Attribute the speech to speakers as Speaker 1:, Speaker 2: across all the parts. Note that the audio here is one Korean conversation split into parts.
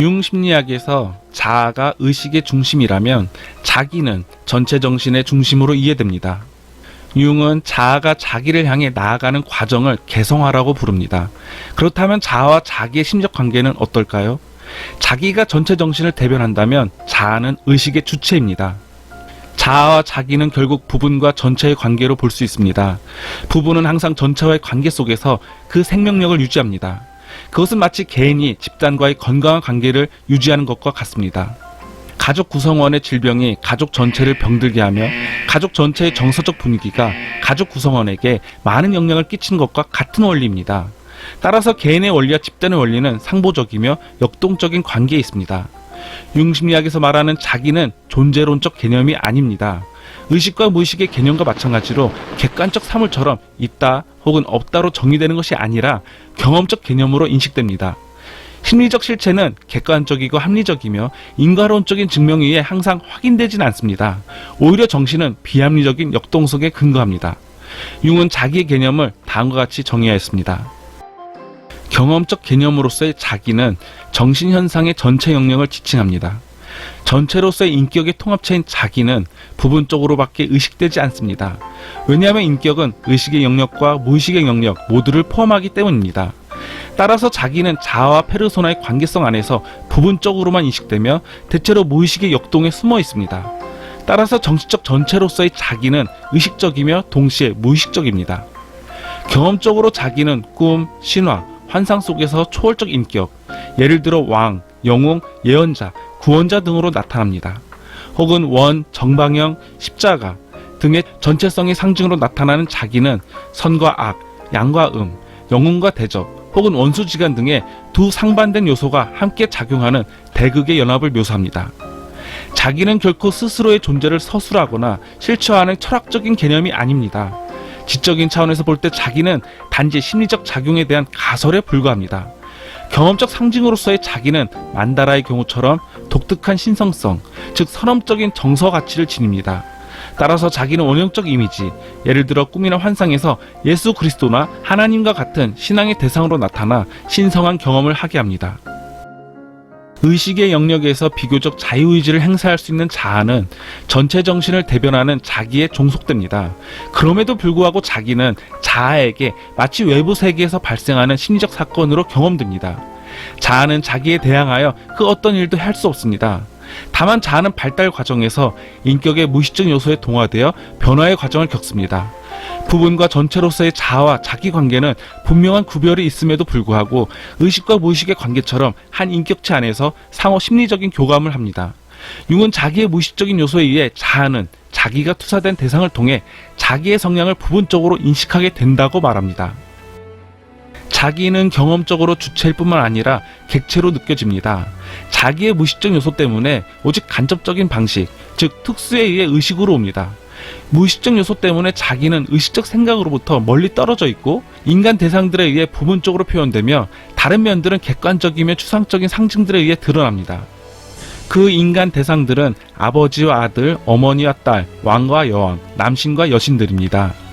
Speaker 1: 융 심리학에서 자아가 의식의 중심이라면 자기는 전체 정신의 중심으로 이해됩니다. 융은 자아가 자기를 향해 나아가는 과정을 개성화라고 부릅니다. 그렇다면 자아와 자기의 심적 관계는 어떨까요? 자기가 전체 정신을 대변한다면 자아는 의식의 주체입니다. 자아와 자기는 결국 부분과 전체의 관계로 볼 수 있습니다. 부분은 항상 전체와의 관계 속에서 그 생명력을 유지합니다. 그것은 마치 개인이 집단과의 건강한 관계를 유지하는 것과 같습니다. 가족 구성원의 질병이 가족 전체를 병들게 하며 가족 전체의 정서적 분위기가 가족 구성원에게 많은 영향을 끼치는 것과 같은 원리입니다. 따라서 개인의 원리와 집단의 원리는 상보적이며 역동적인 관계에 있습니다. 융심리학에서 말하는 자기는 존재론적 개념이 아닙니다. 의식과 무의식의 개념과 마찬가지로 객관적 사물처럼 있다 혹은 없다로 정의되는 것이 아니라 경험적 개념으로 인식됩니다. 심리적 실체는 객관적이고 합리적이며 인과론적인 증명에 의해 항상 확인되진 않습니다. 오히려 정신은 비합리적인 역동성에 근거합니다. 융은 자기의 개념을 다음과 같이 정의하였습니다. 경험적 개념으로서의 자기는 정신현상의 전체 영역을 지칭합니다. 전체로서의 인격의 통합체인 자기는 부분적으로밖에 의식되지 않습니다. 왜냐하면 인격은 의식의 영역과 무의식의 영역 모두를 포함하기 때문입니다. 따라서 자기는 자아와 페르소나의 관계성 안에서 부분적으로만 인식되며 대체로 무의식의 역동에 숨어 있습니다. 따라서 정신적 전체로서의 자기는 의식적이며 동시에 무의식적입니다. 경험적으로 자기는 꿈, 신화, 환상 속에서 초월적 인격, 예를 들어 왕, 영웅, 예언자, 구원자 등으로 나타납니다. 혹은 원, 정방형, 십자가 등의 전체성의 상징으로 나타나는 자기는 선과 악, 양과 음, 영웅과 대적, 혹은 원수지간 등의 두 상반된 요소가 함께 작용하는 대극의 연합을 묘사합니다. 자기는 결코 스스로의 존재를 서술하거나 실체화하는 철학적인 개념이 아닙니다. 지적인 차원에서 볼 때 자기는 단지 심리적 작용에 대한 가설에 불과합니다. 경험적 상징으로서의 자기는 만다라의 경우처럼 독특한 신성성, 즉 선험적인 정서 가치를 지닙니다. 따라서 자기는 원형적 이미지, 예를 들어 꿈이나 환상에서 예수 그리스도나 하나님과 같은 신앙의 대상으로 나타나 신성한 경험을 하게 합니다. 의식의 영역에서 비교적 자유의지를 행사할 수 있는 자아는 전체 정신을 대변하는 자기에 종속됩니다. 그럼에도 불구하고 자기는 자아에게 마치 외부 세계에서 발생하는 심리적 사건으로 경험됩니다. 자아는 자기에 대항하여 그 어떤 일도 할 수 없습니다. 다만 자아는 발달 과정에서 인격의 무의식적 요소에 동화되어 변화의 과정을 겪습니다. 부분과 전체로서의 자아와 자기 관계는 분명한 구별이 있음에도 불구하고 의식과 무의식의 관계처럼 한 인격체 안에서 상호 심리적인 교감을 합니다. 융은 자기의 무의식적인 요소에 의해 자아는 자기가 투사된 대상을 통해 자기의 성향을 부분적으로 인식하게 된다고 말합니다. 자기는 경험적으로 주체일 뿐만 아니라 객체로 느껴집니다. 자기의 무의식적 요소 때문에 오직 간접적인 방식, 즉 특수에 의해 의식으로 옵니다. 무의식적 요소 때문에 자기는 의식적 생각으로부터 멀리 떨어져 있고 인간 대상들에 의해 부분적으로 표현되며 다른 면들은 객관적이며 추상적인 상징들에 의해 드러납니다. 그 인간 대상들은 아버지와 아들, 어머니와 딸, 왕과 여왕, 남신과 여신들입니다.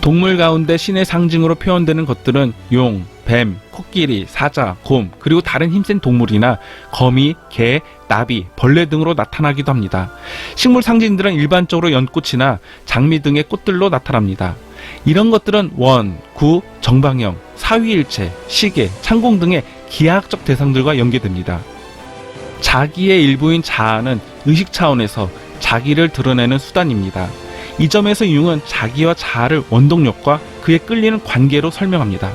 Speaker 1: 동물 가운데 신의 상징으로 표현되는 것들은 용, 뱀, 코끼리, 사자, 곰, 그리고 다른 힘센 동물이나 거미, 개, 나비, 벌레 등으로 나타나기도 합니다. 식물 상징들은 일반적으로 연꽃이나 장미 등의 꽃들로 나타납니다. 이런 것들은 원, 구, 정방형, 사위일체, 시계, 창공 등의 기하학적 대상들과 연계됩니다. 자기의 일부인 자아는 의식 차원에서 자기를 드러내는 수단입니다. 이 점에서 융은 자기와 자아를 원동력과 그에 끌리는 관계로 설명합니다.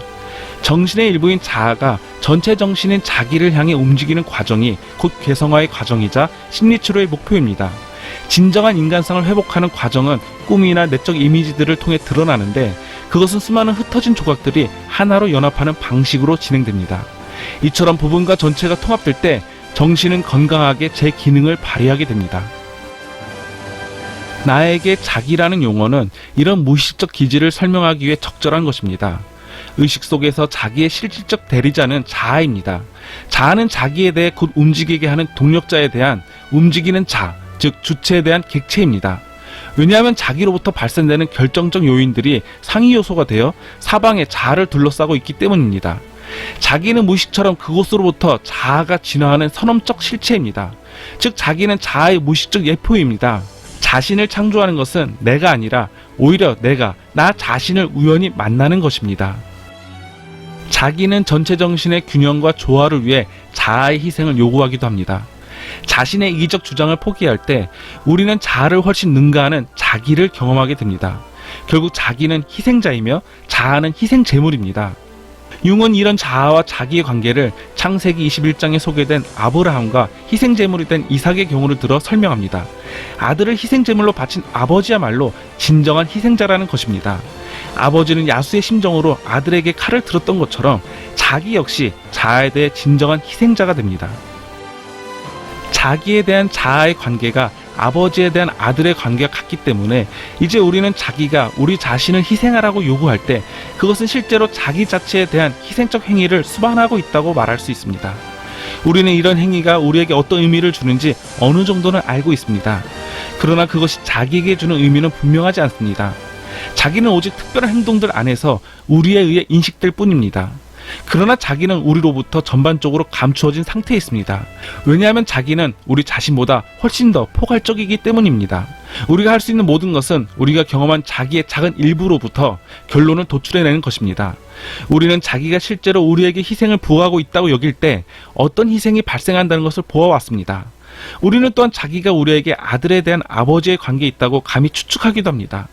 Speaker 1: 정신의 일부인 자아가 전체 정신인 자기를 향해 움직이는 과정이 곧 괴성화의 과정이자 심리치료의 목표입니다. 진정한 인간성을 회복하는 과정은 꿈이나 내적 이미지들을 통해 드러나는데 그것은 수많은 흩어진 조각들이 하나로 연합하는 방식으로 진행됩니다. 이처럼 부분과 전체가 통합될 때 정신은 건강하게 제 기능을 발휘하게 됩니다. 나에게 자기라는 용어는 이런 무의식적 기질을 설명하기 위해 적절한 것입니다. 의식 속에서 자기의 실질적 대리자는 자아입니다. 자아는 자기에 대해 곧 움직이게 하는 동력자에 대한 움직이는 자, 즉 주체에 대한 객체입니다. 왜냐하면 자기로부터 발생되는 결정적 요인들이 상위 요소가 되어 사방에 자아를 둘러싸고 있기 때문입니다. 자기는 무의식처럼 그곳으로부터 자아가 진화하는 선언적 실체입니다. 즉 자기는 자아의 무의식적 예표입니다. 자신을 창조하는 것은 내가 아니라 오히려 내가 나 자신을 우연히 만나는 것입니다. 자기는 전체 정신의 균형과 조화를 위해 자아의 희생을 요구하기도 합니다. 자신의 이기적 주장을 포기할 때 우리는 자아를 훨씬 능가하는 자기를 경험하게 됩니다. 결국 자기는 희생자이며 자아는 희생 제물입니다. 융은 이런 자아와 자기의 관계를 창세기 21장에 소개된 아브라함과 희생 제물이 된 이삭의 경우를 들어 설명합니다. 아들을 희생 제물로 바친 아버지야말로 진정한 희생자라는 것입니다. 아버지는 야수의 심정으로 아들에게 칼을 들었던 것처럼 자기 역시 자아에 대해 진정한 희생자가 됩니다. 자기에 대한 자아의 관계가 아버지에 대한 아들의 관계가 같기 때문에 이제 우리는 자기가 우리 자신을 희생하라고 요구할 때 그것은 실제로 자기 자체에 대한 희생적 행위를 수반하고 있다고 말할 수 있습니다. 우리는 이런 행위가 우리에게 어떤 의미를 주는지 어느 정도는 알고 있습니다. 그러나 그것이 자기에게 주는 의미는 분명하지 않습니다. 자기는 오직 특별한 행동들 안에서 우리에 의해 인식될 뿐입니다. 그러나 자기는 우리로부터 전반적으로 감추어진 상태에 있습니다. 왜냐하면 자기는 우리 자신보다 훨씬 더 포괄적이기 때문입니다. 우리가 할 수 있는 모든 것은 우리가 경험한 자기의 작은 일부로부터 결론을 도출해내는 것입니다. 우리는 자기가 실제로 우리에게 희생을 부어하고 있다고 여길 때 어떤 희생이 발생한다는 것을 보아왔습니다. 우리는 또한 자기가 우리에게 아들에 대한 아버지의 관계에 있다고 감히 추측하기도 합니다.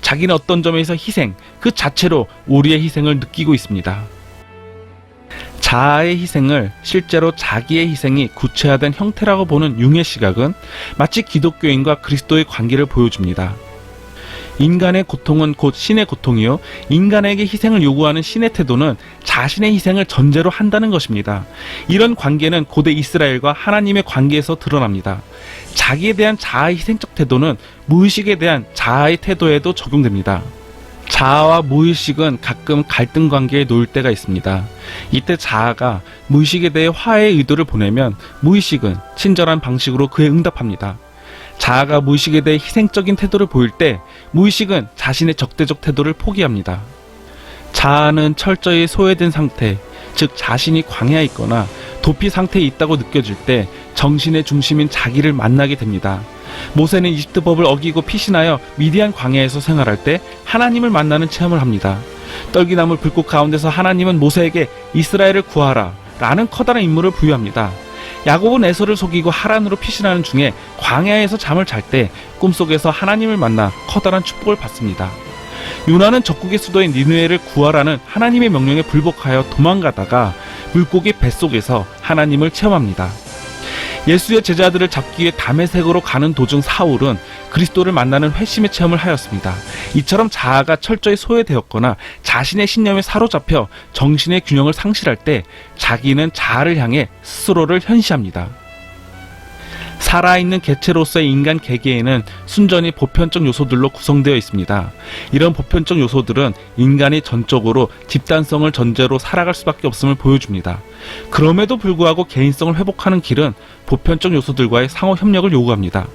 Speaker 1: 자기는 어떤 점에서 희생, 그 자체로 우리의 희생을 느끼고 있습니다. 자아의 희생을 실제로 자기의 희생이 구체화된 형태라고 보는 융의 시각은 마치 기독교인과 그리스도의 관계를 보여줍니다. 인간의 고통은 곧 신의 고통이요. 인간에게 희생을 요구하는 신의 태도는 자신의 희생을 전제로 한다는 것입니다. 이런 관계는 고대 이스라엘과 하나님의 관계에서 드러납니다. 자기에 대한 자아의 희생적 태도는 무의식에 대한 자아의 태도에도 적용됩니다. 자아와 무의식은 가끔 갈등 관계에 놓일 때가 있습니다. 이때 자아가 무의식에 대해 화해의 의도를 보내면 무의식은 친절한 방식으로 그에 응답합니다. 자아가 무의식에 대해 희생적인 태도를 보일 때 무의식은 자신의 적대적 태도를 포기합니다. 자아는 철저히 소외된 상태, 즉 자신이 광야에 있거나 도피 상태에 있다고 느껴질 때 정신의 중심인 자기를 만나게 됩니다. 모세는 이집트 법을 어기고 피신하여 미디안 광야에서 생활할 때 하나님을 만나는 체험을 합니다. 떨기나물 불꽃 가운데서 하나님은 모세에게 이스라엘을 구하라 라는 커다란 임무를 부여합니다. 야곱은 에서를 속이고 하란으로 피신하는 중에 광야에서 잠을 잘 때 꿈속에서 하나님을 만나 커다란 축복을 받습니다. 요나는 적국의 수도인 니누에를 구하라는 하나님의 명령에 불복하여 도망가다가 물고기 뱃속에서 하나님을 체험합니다. 예수의 제자들을 잡기 위해 담에색으로 가는 도중 사울은 그리스도를 만나는 회심의 체험을 하였습니다. 이처럼 자아가 철저히 소외되었거나 자신의 신념에 사로잡혀 정신의 균형을 상실할 때 자기는 자아를 향해 스스로를 현시합니다. 살아있는 개체로서의 인간 개개에는 순전히 보편적 요소들로 구성되어 있습니다. 이런 보편적 요소들은 인간이 전적으로 집단성을 전제로 살아갈 수밖에 없음을 보여줍니다. 그럼에도 불구하고 개인성을 회복하는 길은 보편적 요소들과의 상호 협력을 요구합니다.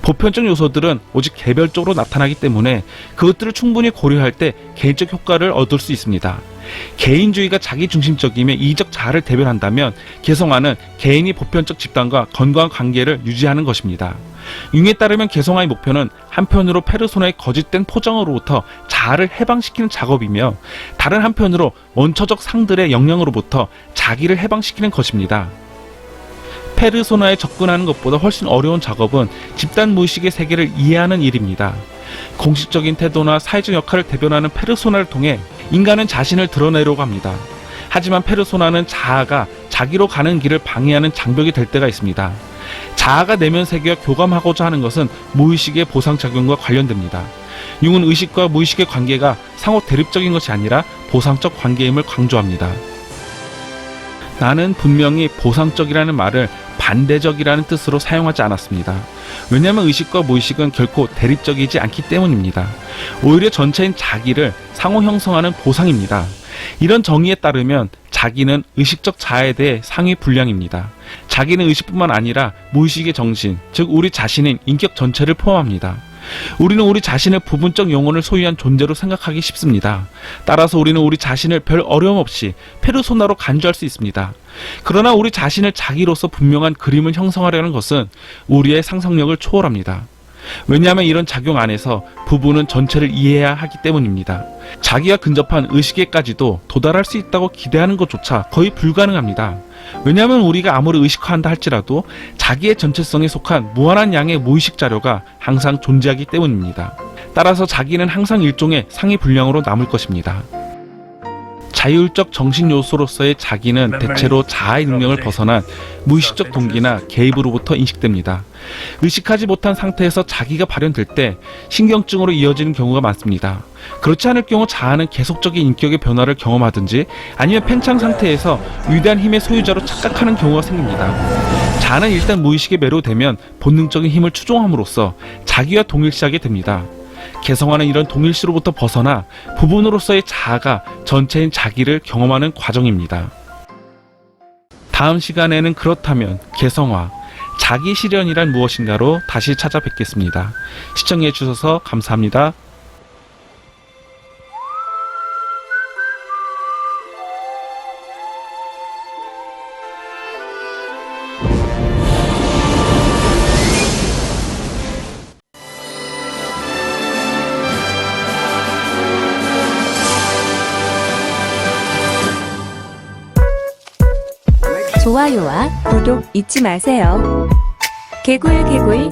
Speaker 1: 보편적 요소들은 오직 개별적으로 나타나기 때문에 그것들을 충분히 고려할 때 개인적 효과를 얻을 수 있습니다. 개인주의가 자기중심적이며 이적 자아를 대변한다면 개성화는 개인이 보편적 집단과 건강한 관계를 유지하는 것입니다. 융에 따르면 개성화의 목표는 한편으로 페르소나의 거짓된 포장으로부터 자아를 해방시키는 작업이며 다른 한편으로 원초적 상들의 영향으로부터 자기를 해방시키는 것입니다. 페르소나에 접근하는 것보다 훨씬 어려운 작업은 집단 무의식의 세계를 이해하는 일입니다. 공식적인 태도나 사회적 역할을 대변하는 페르소나를 통해 인간은 자신을 드러내려고 합니다. 하지만 페르소나는 자아가 자기로 가는 길을 방해하는 장벽이 될 때가 있습니다. 자아가 내면 세계와 교감하고자 하는 것은 무의식의 보상작용과 관련됩니다. 융은 의식과 무의식의 관계가 상호 대립적인 것이 아니라 보상적 관계임을 강조합니다. 나는 분명히 보상적이라는 말을 반대적이라는 뜻으로 사용하지 않았습니다. 왜냐하면 의식과 무의식은 결코 대립적이지 않기 때문입니다. 오히려 전체인 자기를 상호 형성하는 보상입니다. 이런 정의에 따르면 자기는 의식적 자아에 대해 상위 분량입니다. 자기는 의식뿐만 아니라 무의식의 정신, 즉 우리 자신인 인격 전체를 포함합니다. 우리는 우리 자신을 부분적 영혼을 소유한 존재로 생각하기 쉽습니다. 따라서 우리는 우리 자신을 별 어려움 없이 페르소나로 간주할 수 있습니다. 그러나 우리 자신을 자기로서 분명한 그림을 형성하려는 것은 우리의 상상력을 초월합니다. 왜냐하면 이런 작용 안에서 부부는 전체를 이해해야 하기 때문입니다. 자기가 근접한 의식에까지도 도달할 수 있다고 기대하는 것조차 거의 불가능합니다. 왜냐하면 우리가 아무리 의식화한다 할지라도 자기의 전체성에 속한 무한한 양의 무의식 자료가 항상 존재하기 때문입니다. 따라서 자기는 항상 일종의 상위 분량으로 남을 것입니다. 자율적 정신 요소로서의 자기는 대체로 자아의 능력을 벗어난 무의식적 동기나 개입으로부터 인식됩니다. 의식하지 못한 상태에서 자기가 발현될 때 신경증으로 이어지는 경우가 많습니다. 그렇지 않을 경우 자아는 계속적인 인격의 변화를 경험하든지 아니면 팽창 상태에서 위대한 힘의 소유자로 착각하는 경우가 생깁니다. 자아는 일단 무의식에 매료되면 본능적인 힘을 추종함으로써 자기와 동일시하게 됩니다. 개성화는 이런 동일시로부터 벗어나 부분으로서의 자아가 전체인 자기를 경험하는 과정입니다. 다음 시간에는 그렇다면 개성화, 자기 실현이란 무엇인가로 다시 찾아뵙겠습니다. 시청해 주셔서 감사합니다.
Speaker 2: 좋아요와 구독 잊지 마세요. 개굴 개굴